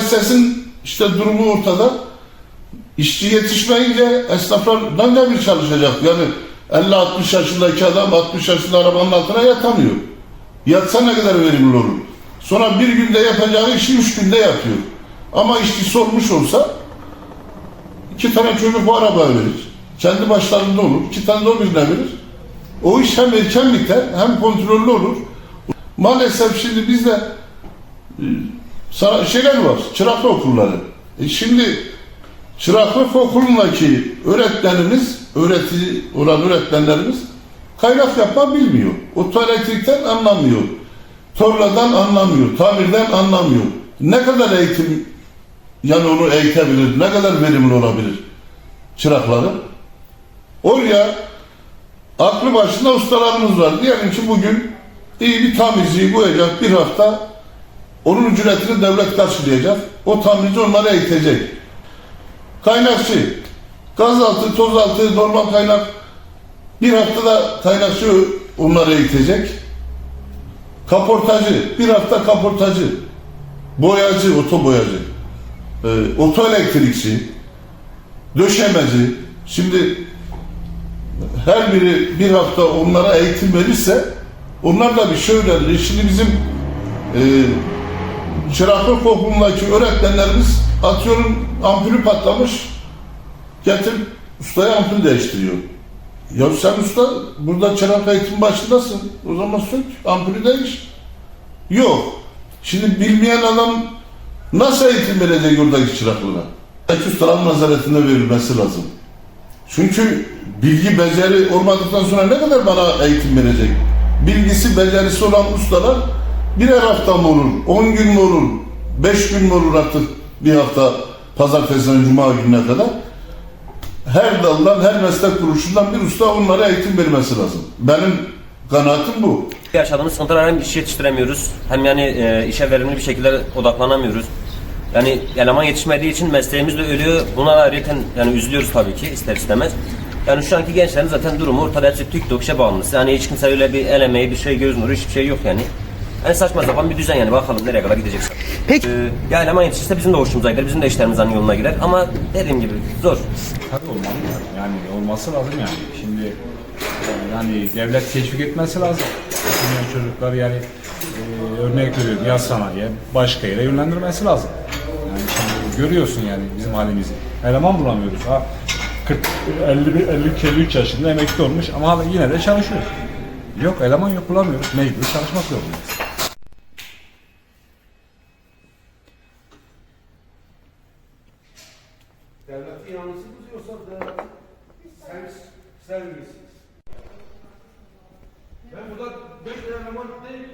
müessesenin işte durumu ortada. İşçi yetişmeyince esnaflar ne bir çalışacak? Yani 50-60 yaşındaki adam 60 yaşında arabanın altına yatamıyor. Yatsa ne kadar verimli olur? Sonra bir günde yapacağı işi üç günde yapıyor. Ama işçi sormuş olsa iki tane çocuk bu araba verir. Kendi başlarında olur. iki tane de o birine verir. O iş hem erken biter hem kontrollü olur. Maalesef şimdi bizde e, sana şeyler var, çıraklı okulları. E şimdi çıraklık okulundaki öğretmenimiz, öğreti olan öğretmenlerimiz kaynak yapma bilmiyor. Otoelektrikten anlamıyor. Torladan anlamıyor, tamirden anlamıyor. Ne kadar eğitim yani onu eğitebilir, ne kadar verimli olabilir çırakları? Oraya aklı başında ustalarımız var. Diyelim ki bugün iyi bir tamirciyi koyacak bir hafta onun ücretini devlet karşılayacak. O tamirci onları eğitecek. Kaynakçı, gazaltı, tozaltı, normal kaynak bir haftada kaynakçı onları eğitecek. Kaportacı, bir hafta kaportacı. Boyacı, oto boyacı. E, oto elektrikçi, döşemeci. Şimdi her biri bir hafta onlara eğitim verirse onlar da bir şey öğrenir. Şimdi bizim e, çıraklık okulundaki öğretmenlerimiz atıyorum ampulü patlamış getir ustaya ampul değiştiriyor. Ya sen usta burada çırak eğitim başındasın. O zaman sök ampulü değiş. Yok. Şimdi bilmeyen adam nasıl eğitim verecek oradaki çıraklığına? Ustaların nazaretinde verilmesi lazım. Çünkü bilgi beceri olmadıktan sonra ne kadar bana eğitim verecek? Bilgisi becerisi olan ustalar birer hafta mı olur, on gün mü olur, beş gün mü olur artık bir hafta pazartesiden cuma gününe kadar? Her daldan, her meslek kuruluşundan bir usta onlara eğitim vermesi lazım. Benim kanaatim bu. sıkıntılar hem iş yetiştiremiyoruz hem yani e, işe verimli bir şekilde odaklanamıyoruz. Yani eleman yetişmediği için mesleğimiz de ölüyor. Buna ayrıca yani üzülüyoruz tabii ki ister istemez. Yani şu anki gençlerin zaten durumu ortada hepsi TikTok işe bağımlısı. Yani hiç kimse öyle bir el emeği, bir şey göz nuru hiçbir şey yok yani. Yani saçma sapan bir düzen yani bakalım nereye kadar gideceksin. Peki. Ee, ya eleman yetişirse bizim de hoşumuza gider, bizim de işlerimiz hani yoluna girer ama dediğim gibi zor. Tabii olmalı yani. yani olması lazım yani. Şimdi e, yani devlet teşvik etmesi lazım. Okumayan çocuklar yani e, örnek veriyorum ya sanayiye başka yere yönlendirmesi lazım. Yani şimdi görüyorsun yani bizim halimizi. Eleman bulamıyoruz. Ha 40 50 52 53 yaşında emekli olmuş ama yine de çalışıyor. Yok eleman yok bulamıyoruz. Mecbur çalışmak zorundayız. Devletin yanlısı yoksa devlet sen, sen? Ben burada 5 eleman değil